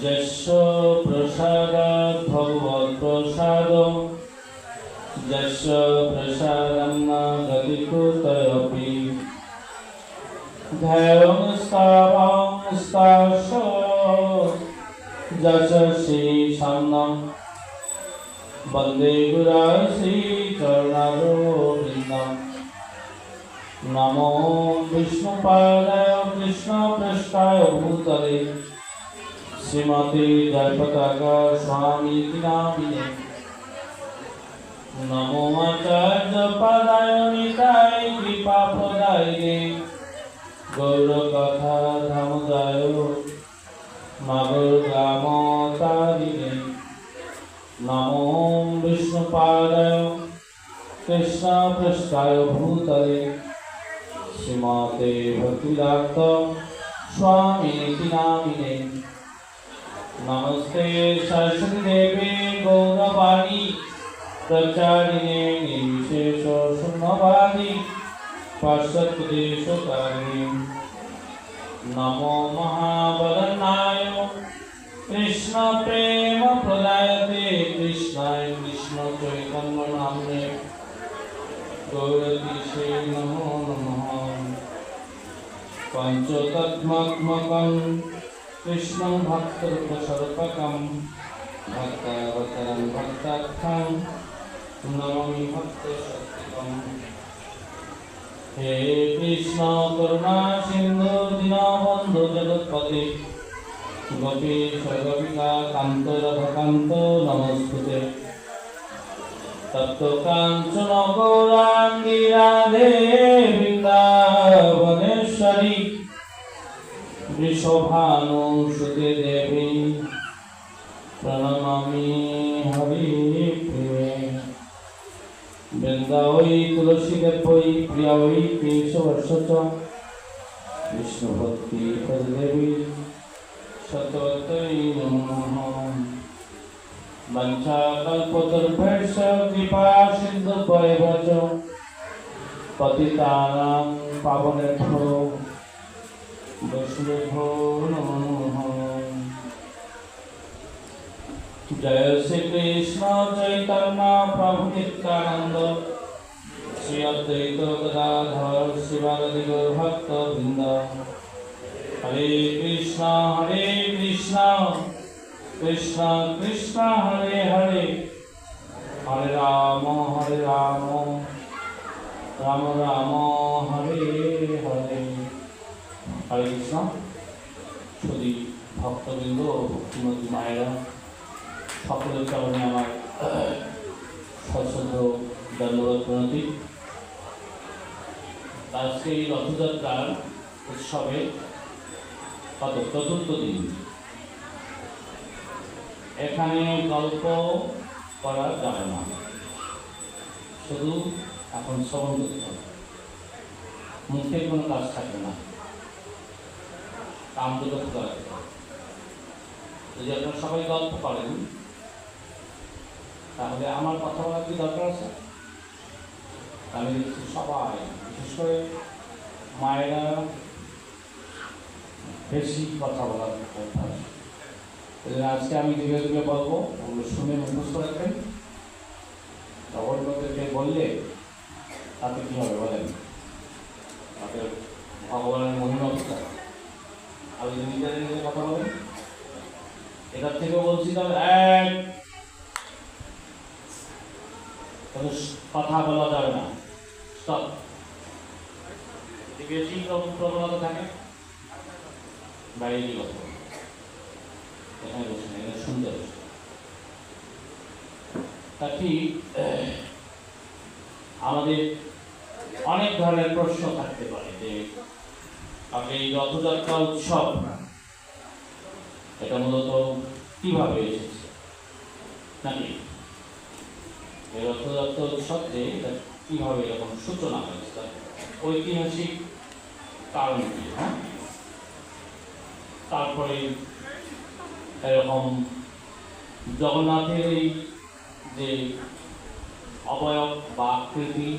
যস্য প্রসাদাৎ ভগবৎ প্রসাদ যস্য প্রসাদম ন গতি কুতয়পি ধ্যায়ং স্থাবং স্থাস যশ শ্রী সান্নম বন্দে শ্রী চরণারবিন্দম নমো বিষ্ণুপাদায় কৃষ্ণপৃষ্ঠায় ভূতলে শ্রীমতী জয়পতাকা স্বামী নামিনে নমো আচার্য পাদায় নিতাই কৃপা প্রদায় গৌর কথা ধামদায় মাগর গ্রাম তারিণে নমো বিষ্ণুপাদায় কৃষ্ণ পৃষ্ঠায় ভূতলে শ্রীমতে ভক্তিদাত্ত স্বামী নামিনে নমস্তে সরস্বতী দেবী গৌরবাণী প্রচারিণে নির্বিশেষ শূন্যবাদী পাশ্চাত্যদেশকারিণী নমো মহাবলনায় কৃষ্ণ প্রেম প্রদায়তে কৃষ্ণায় কৃষ্ণ চৈতন্য নামে গৌরতিশে নমো নমঃ পঞ্চতত্মাত্মকং কৃষ্ণং ভক্তরূপস্বরূপকং ভক্তাবতারং ভক্তাখ্যং নমামি ভক্তশক্তিকং। হে কৃষ্ণ করুণা সিন্ধু দীনবন্ধু জগৎপতি, গোপীশ গোপিকা কান্ত রাধাকান্ত নমস্তুতে। তপ্ত কাঞ্চন গৌরাঙ্গী রাধে বৃন্দাবনেশ্বরী। বৃষভানু সুতে দেবী প্রণমামি হরি প্রিয়ে বৃন্দা ওই তুলসী দেবই প্রিয়া ওই কেশবর্ষ চ বিষ্ণু ভক্তি দেবী সততৈ নমঃ वंशाकल्पतरुभ्यश्च कृपा सिन्धुभ्येव च पतितानां पावनेभ्यो वैष्णवेभ्यो বসুদেব নমঃ জয় শ্রীকৃষ্ণ চৈতন্য প্রভু নিত্যানন্দ শ্রী অদ্বৈত গদাধর শিবাদি ভক্ত বৃন্দ হরে কৃষ্ণ হরে কৃষ্ণ কৃষ্ণ কৃষ্ণ হরে হরে হরে রাম হরে রাম রাম রাম হরে হরে হরে কৃষ্ণ শুধু ভক্তবৃন্দ ও ভক্তিমতী মায়েরা, সকলের চরণে আমার সশ্রদ্ধ দণ্ডবোধ প্রণতি। আজকে এই রথযাত্রার উৎসবে কত? চতুর্থ দিন। এখানে গল্প করা যাবে না। শুধু এখন শ্রবণ করতে হবে। মুখে কোনো কাজ থাকবে না। কাম দুটো করা যদি আপনারা সবাই গল্প করেন, তাহলে আমার কথা বলার কি দরকার আছে? আমি সবাই, বিশেষ করে মায়েরা বেশি কথা বলার অভ্যাস আজকে আমি ধীরে ধীরে বলব, ওগুলো শুনে মুখস্থ রাখবেন। তখন লোকেরকে বললে তাতে কী হবে বলেন? তাদের ভগবানের মহিমা যদি নিজের নিজে কথা বলেন এটার থেকেও বলছি এক। কথা বলা যাবে না। স্টপ বেশি প্রবণতা থাকে। বাইরে কথা এখানে বসে না এখানে বসে তা ঠিক, আমাদের অনেক ধরনের প্রশ্ন থাকতে পারে যে আপনি এই রথযাত্রা উৎসব, এটা মূলত কীভাবে এসেছে? নাকি এই রথযাত্রা উৎসব যে এটা কীভাবে এরকম সূচনা হয়েছে? তার ঐতিহাসিক কারণ কি হ্যাঁ? তারপরে এরকম জগন্নাথের এই যে অবয়ব বা আকৃতি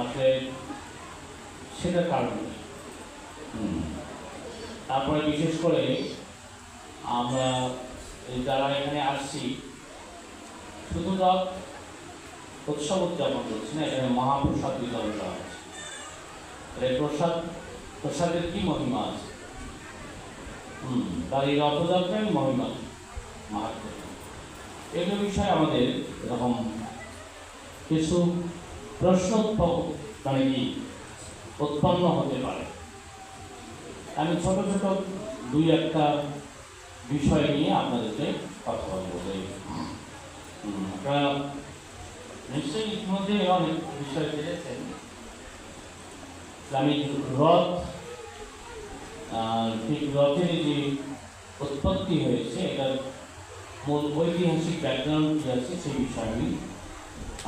আসলে সেটার কারণ। তারপরে বিশেষ করে আমরা যারা এখানে আসছি, শুধু রথ উৎসব উদযাপন করছি না, এখানে মহাপ্রসাদ বিতরণ করা হচ্ছে। এই প্রসাদ, প্রসাদের কি মহিমা আছে? হুম, তার এই রথযাত্রায় মহিমা মাহাত্ম এগুলো বিষয়ে আমাদের এরকম কিছু প্রশ্ন মানে কি, উৎপন্ন হতে পারে। আমি ছোট ছোট দুই একটা বিষয় নিয়ে আপনাদেরকে কথা বলব। আপনারা নিশ্চয়ই ইতিমধ্যে অনেক বিষয় পেয়েছেন আমি রথ ঠিক রথের যে উৎপত্তি হয়েছে, এটার মূল ঐতিহাসিক ব্যাকগ্রাউন্ড কি আছে সেই বিষয়ে আমি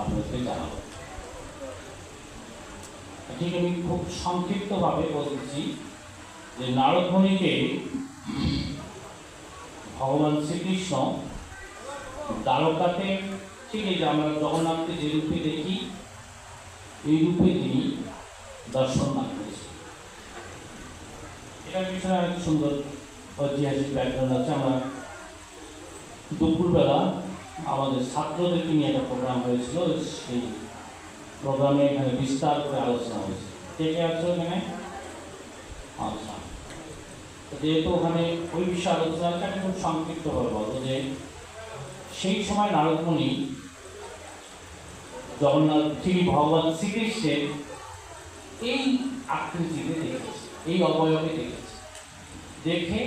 আপনাদেরকে জানাব। ঠিক আমি খুব সংক্ষিপ্তভাবে বলতেছি। যে নারদমণিকে ভগবান শ্রীকৃষ্ণ দ্বারকাতে, ঠিক এই যে আমরা জগন্নাথকে যে রূপে দেখি, এই রূপে তিনি দর্শন লাভ করেছেন। এটার পিছনে অনেক সুন্দর ঐতিহাসিক ব্যাকগ্রাউন্ড আছে। আমরা দুপুরবেলা আমাদের ছাত্রদেরকে নিয়ে একটা প্রোগ্রাম হয়েছিল। সেই প্রোগ্রামে এখানে বিস্তার করে আলোচনা হয়েছে। কে কে আছে ওখানে? আচ্ছা। যেহেতু ওখানে ওই বিষয়ে আলোচনা আছে আমি খুব সংক্ষিপ্তভাবে বলব যে সেই সময় নারদমণি জগন্নাথ শ্রী ভগবান শ্রীকৃষ্ণের এই আকৃতিতে দেখেছে, এই অবয়বে দেখেছে। দেখে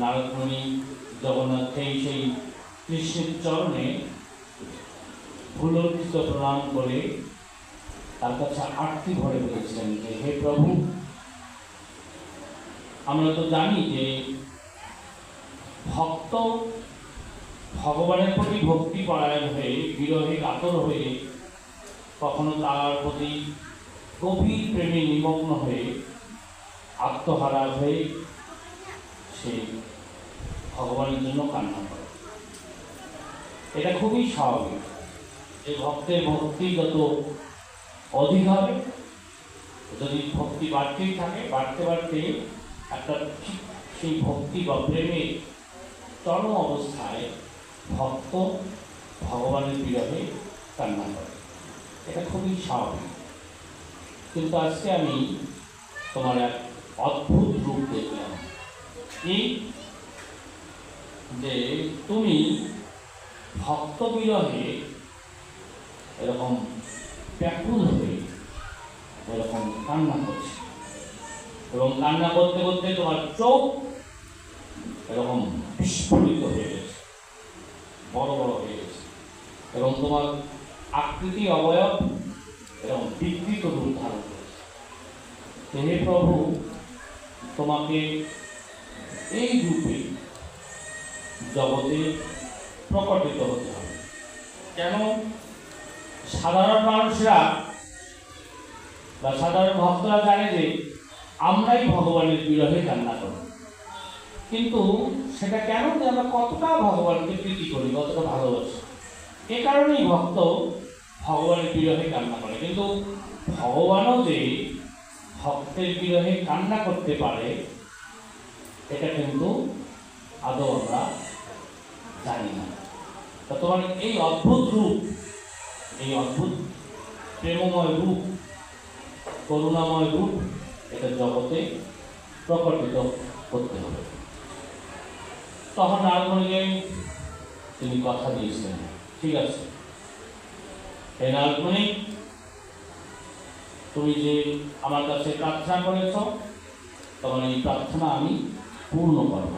নারদমণি জগন্নাথকে সেই কৃষ্ণের চরণে ভুলর্পিত প্রণাম করে তার কাছে আরতি ভরে বলেছিলেন যে, হে প্রভু আমরা তো জানি যে ভক্ত ভগবানের প্রতি ভক্তি পরায়ণ হয়ে, বিরহে কাতর হয়ে, কখনো তার প্রতি গভীর প্রেমে নিমগ্ন হয়ে, আত্মহারা হয়ে সে ভগবানের জন্য কান্না করে। এটা খুবই স্বাভাবিক যে ভক্তের ভক্তি যত অধিক হবে, যদি ভক্তি বাড়তেই থাকে, বাড়তে বাড়তে একটা সেই ভক্তি বা প্রেমের চরম অবস্থায় ভক্ত ভগবানের বিরহে কান্না করে। এটা খুবই স্বাভাবিক। কিন্তু আজকে আমি তোমার এক অদ্ভুত রূপ দেখলাম। এই যে তুমি ভক্ত বিরহে এরকম ব্যাকুল হয়ে এরকম কান্না করছে। এবং কান্না করতে করতে তোমার চোখ এরকম বিস্ফোরিত হয়ে গেছে। বড় বড় হয়ে গেছে। এবং তোমার আকৃতি অবয়ব এরকম বিকৃত রূপ ধারণ করেছে। হে প্রভু, তোমাকে এই রূপে জগতে প্রকটিত হতে হবে। কেন? সাধারণ মানুষরা বা সাধারণ ভক্তরা জানে যে আমরাই ভগবানের বিরহে কান্না করি। কিন্তু সেটা কেন যে আমরা কতটা ভগবানকে প্রীতি করি, কতটা ভালোবাসি? এ কারণেই ভক্ত ভগবানের বিরহে কান্না করে। কিন্তু ভগবানও যে ভক্তের বিরহে কান্না করতে পারে, এটা কিন্তু আদৌ আমরা জানি না। তোমার এই অদ্ভুত রূপ, এই অদ্ভুত প্রেমময় রূপ, করুণাময় রূপ এটা জগতে প্রকটিত করতে হবে। তখন নারদমণিকে তিনি কথা দিয়েছিলেন ঠিক আছে। হে নারদমণি তুমি যে আমার কাছে প্রার্থনা করেছ তখন এই প্রার্থনা আমি পূর্ণ করব।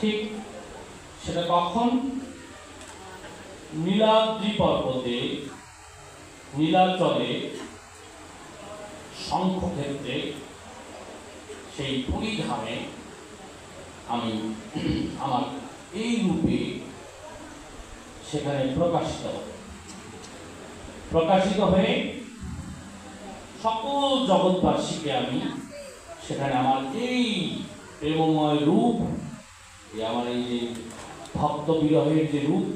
ঠিক সেটা কখন? নীলাদ্রি পর্বতে, নীলাচলে শঙ্খক্ষেত্রে সেই পুরী ধামে আমি আমার এই রূপে সেখানে প্রকাশিত। প্রকাশিত হয়ে সকল জগৎবাসীকে আমি সেখানে আমার এই প্রেমময় রূপ আমার এই যে ভক্ত বিরহের যে রূপ,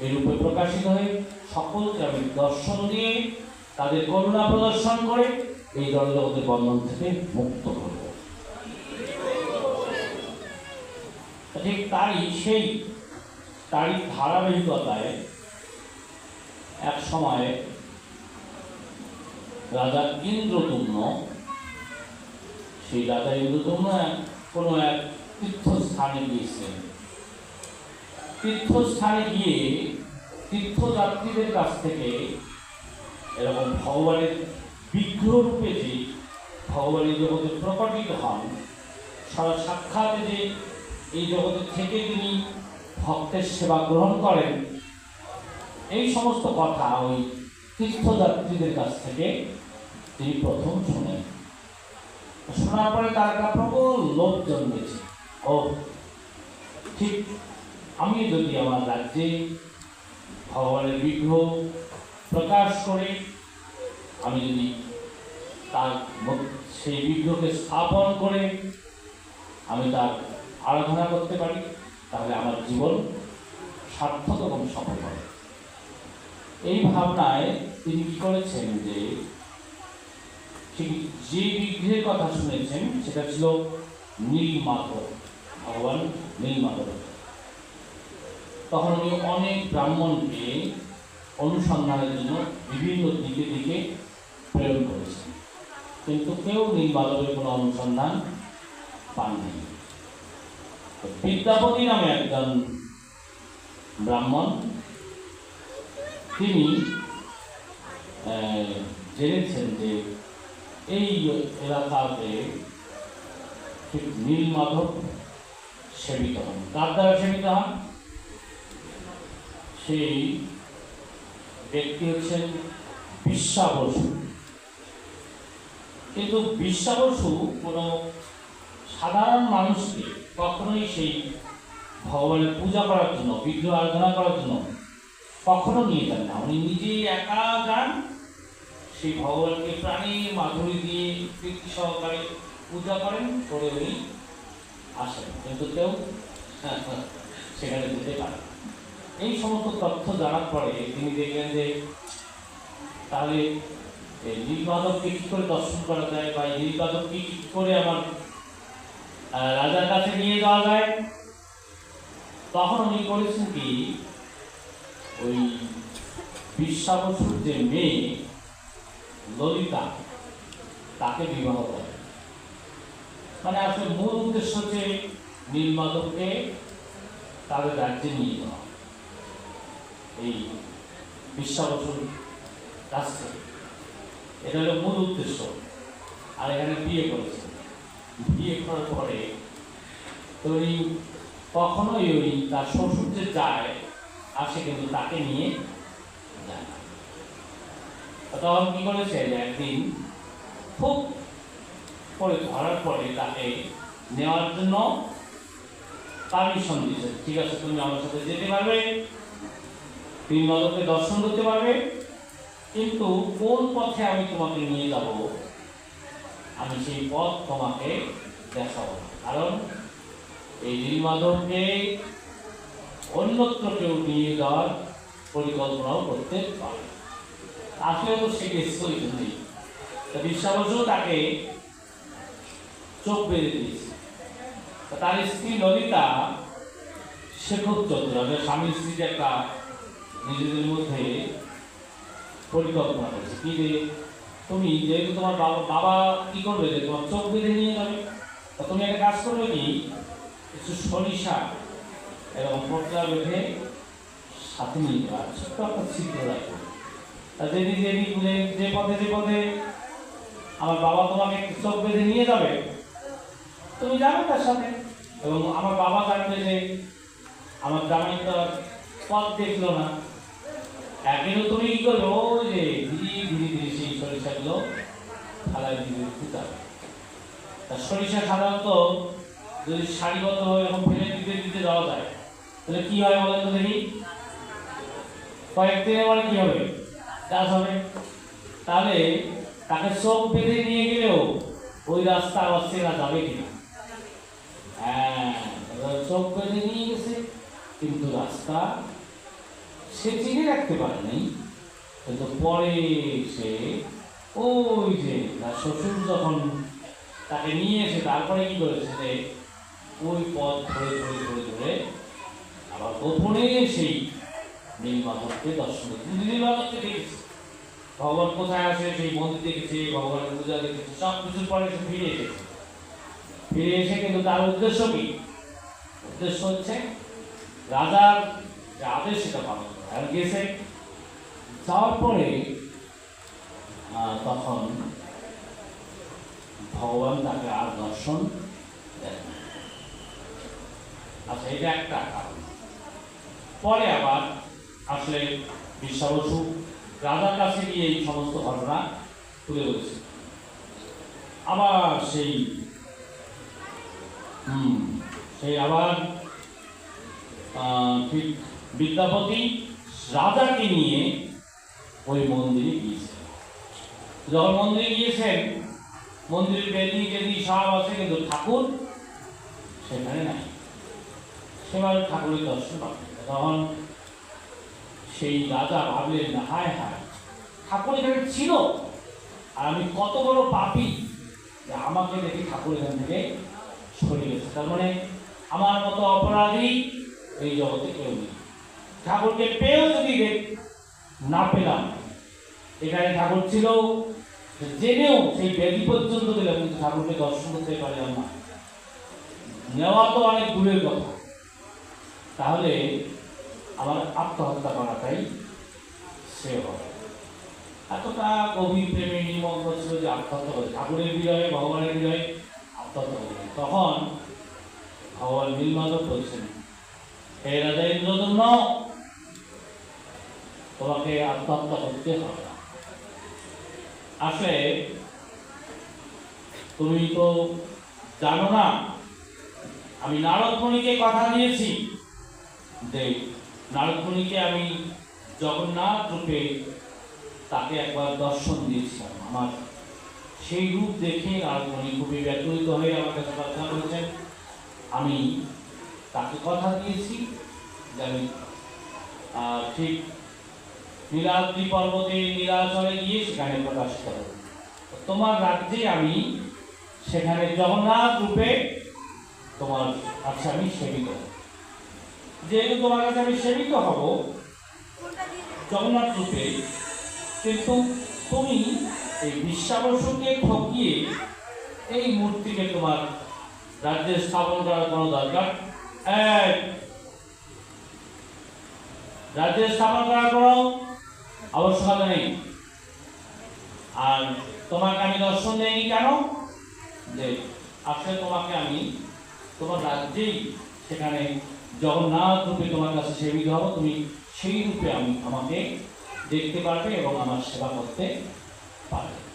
এই রূপে প্রকাশিত হয়ে সকলকে আমি দর্শন দিয়ে তাদের করুণা প্রদর্শন করে এই জগতের বন্ধন থেকে মুক্ত করব ঠিক তাই সেই, তারই ধারাবাহিকতায় এক সময় রাজা ইন্দ্রদুম্ন, সেই রাজা ইন্দ্রদুম্ন এক- কোনো এক তীর্থস্থানে গিয়েছিলেন। তীর্থস্থানে গিয়ে তীর্থযাত্রীদের কাছ থেকে এরকম ভগবানের বিগ্রহ রূপে যে ভগবানের জগতে প্রকটিত হন, সারা সাক্ষাৎ যে এই জগতে থেকে তিনি ভক্তের সেবা গ্রহণ করেন, এই সমস্ত কথা ওই তীর্থযাত্রীদের কাছ থেকে তিনি প্রথম শোনেন। শোনার পরে তার একটা প্রবল লোভ জন্মেছে। ও ঠিক আমি যদি আমার রাজ্যে ভগবানের বিগ্রহ প্রকাশ করে আমি যদি তার সেই বিগ্রহকে স্থাপন করে আমি তার আরাধনা করতে পারি, তাহলে আমার জীবন সার্থক এবং সফল হবে। এই ভাবনায় তিনি কি করেছেন যে, ঠিক যে বিগ্রহের কথা শুনেছেন, সেটা ছিল নীলমাধব, ভগবান নীলমাধব। তখন উনি অনেক ব্রাহ্মণকে অনুসন্ধানের জন্য বিভিন্ন দিকে দিকে প্রেরণ করেছেন কিন্তু কেউ নীলমাধবের কোনো অনুসন্ধান পাননি। বিদ্যাপতি নামে একজন ব্রাহ্মণ, তিনি জেনেছেন যে এই এলাকাতে ঠিক নীলমাধব সেবিত হন। কার দ্বারা সেবিত হন? সেই ব্যক্তি হচ্ছেন বিশ্বা বসু। কিন্তু বিশ্বা বসু কোনো সাধারণ মানুষকে কখনোই সেই ভগবানের পূজা করার জন্য, বিগ্রহ আরাধনা করার জন্য কখনো নিয়ে যান না। উনি নিজেই একা যান, সেই ভগবানকে প্রাণীর মাধুরী দিয়ে প্রীতি সহকারে পূজা করেন, করে উনি আসেন। কিন্তু কেউ সেখানে যেতে পারে এই সমস্ত তথ্য জানার পরে তিনি দেখলেন যে তাহলে এই নীলমাধবকে কী করে দর্শন করা যায় বা নীলমাধবকে কী করে আমার রাজার কাছে নিয়ে যাওয়া যায়? তখন উনি করেছেন কি, ওই বিশ্বাবসুর যে মেয়ে, ললিতা, তাকে বিবাহ করে মানে আসলে মূল উদ্দেশ্য হচ্ছে নীলমাধবকে তাদের রাজ্যে নিয়ে যাওয়া। এই বিশ্বাবসুর কাছ থেকে এটা হলো মূল উদ্দেশ্য। আর এখানে বিয়ে করেছে। বিয়ে করার পরে তো কখনোই ওই তার শ্বশুর যে যায় আসে কিন্তু তাকে নিয়ে যায় তখন কি করেছে? যে একদিন খুব পরে ধরার পরে তাকে নেওয়ার জন্য পারমিশন দিয়েছে। ঠিক আছে, তুমি আমার সাথে যেতে পারবে, তুমি নদকে দর্শন করতে পারবে কিন্তু কোন পথে আমি তোমাকে নিয়ে যাব? আমি সেই পথ তোমাকে দেখাবো কারণ এই নীলমাধবকে অন্যত্র কেউ নিয়ে যাওয়ার পরিকল্পনাও করতে পারে। আসলে তো সে জন্যই তা বিশ্বাবসু তাকে চোখ বেঁধে দিয়েছে। তার স্ত্রী ললিতা চতুর আমাদের স্বামী স্ত্রীর একটা নিজেদের মধ্যে পরিকল্পনা করেছে। কি যে তুমি যেহেতু তোমার বাবা বাবা কি করবে যে তোমার চোখ বেঁধে নিয়ে যাবে? তা তুমি একটা কাজ করবে কি? কিছু সরিষা এরকম পটলা বেঁধে সাথে নিয়ে যাবে। ছোট্ট একটা ছিদ্র রাখবে। তা যেদিন যেদিন যে পথে যে পথে আমার বাবা তোমাকে চোখ বেঁধে নিয়ে যাবে, তুমি যাবে তার সাথে। এবং আমার বাবা জানবে যে আমার জামাই তো পথ দেখল না। একদিনও তুমি কি করবে? ওই যে ধীরে ধীরে ধীরে সেই সরিষাগুলো থালায় ধীরে ধীরে ফুটাবে তা সরিষা সাধারণত যদি সারিবদ্ধভাবে এরকম ফেলে দিতে দিতে যাওয়া যায়, তাহলে কি হয় বলেন তো দেখি? কয়েকদিনের পরে কি হবে? চাষ হবে। তাহলে তাকে চোখ বেঁধে নিয়ে গেলেও ওই রাস্তা আবার চেনা যাবে কিনা? হ্যাঁ চোখ বেঁধে নিয়ে গেছে, কিন্তু রাস্তা সে চিনে রাখতে পারেনি কিন্তু পরে সে ওই যে তার শ্বশুর যখন তাকে নিয়ে এসে তারপরে কি করেছে যে ওই পথ ধরে ধরে ধরে ধরে আবার গোপনে সেই নীলমাধবকে দর্শন কিন্তু নীলমাধবকে দেখেছে, ভগবান কোথায় আছে, সেই মন্দির দেখেছে, ভগবানের পূজা দেখেছে, সব কিছুর পরে সে ফিরে এসেছে। ফিরে এসে কিন্তু তার উদ্দেশ্য কি? উদ্দেশ্য হচ্ছে রাজার যে আদেশ সেটা পালন গেছে যাওয়ার তখন ভগবান তাকে আর দর্শন দেন। আচ্ছা এটা একটা কারণ। পরে আবার আসলে বিশ্বাবসু রাজার কাছে গিয়ে এই সমস্ত ঘটনা তুলে ধরেছে। আবার সেই, হুম, সেই আবার ঠিক বিদ্যাপতি রাজাকে নিয়ে ওই মন্দিরে গিয়েছে। যখন মন্দিরে গিয়েছেন, মন্দিরের বেদি টেদি সব আছে, কিন্তু ঠাকুর সেখানে নাই। সেবার ঠাকুরের দর্শন পাবেন তখন সেই রাজা ভাবলেন না হায় হায়, ঠাকুর এখানে ছিল, আর আমি কত বড় পাপি যে আমাকে দেখে ঠাকুর এখান থেকে সরে গেছে। তার মানে আমার মতো অপরাধী এই জগতে কেউ নেই। ঠাকুরকে পেয়েও যদি না পেলাম এখানে ঠাকুর ছিল জেনেও সেই ব্যাধি পর্যন্ত দিলাম কিন্তু ঠাকুরকে দর্শন করতে পারলাম না। নেওয়া তো অনেক দূরের কথা। তাহলে আমার আত্মহত্যা করাটাই শ্রেয় হবে। এতটা গভীর প্রেমে নিমগ্ন ছিল যে আত্মহত্যা করে, ঠাকুরের বিজয়ে, ভগবানের বিজয়ে আত্মহত্যা করে তখন ভগবান নীলমাধব বলছেন, হে রাজা ইন্দ্রদন্য তোমাকে আত্মহত্যা করতে হবে না। আসলে তুমি তো জানো না, আমি নারদমণিকে কথা দিয়েছি। যে নারদমণিকে আমি জগন্নাথ রূপে তাকে একবার দর্শন দিয়েছিলাম। আমার সেই রূপ দেখে নারদমণি খুবই ব্যক্তিত হয়ে আমার কাছে প্রার্থনা করেছেন, আমি তাকে কথা দিয়েছি। যে আমি ঠিক নীলাদ্রি পর্বতে নীলাচলে গিয়ে সেখানে প্রকাশিত হব তোমার রাজ্যে আমি সেখানে জগন্নাথ রূপে তোমার কাছে আমি সেবিত। যেহেতু তোমার কাছে আমি সেবিত হব জগন্নাথ রূপে কিন্তু তুমি এই বিশ্বাবসুকে ঠকিয়ে এই মূর্তিকে তোমার রাজ্যে স্থাপন করার কোনো দরকার? এই, রাজ্যে স্থাপন করার কোনো আবশ্যকতা নেই। আর তোমাকে আমি দর্শন দেয়নি কেন? যে আসলে তোমাকে আমি তোমার রাজ্যেই সেখানে জগন্নাথ রূপে তোমার কাছে সেবিত হব। তুমি সেই রূপে আমি, আমাকে দেখতে পারবে এবং আমার সেবা করতে পারবে।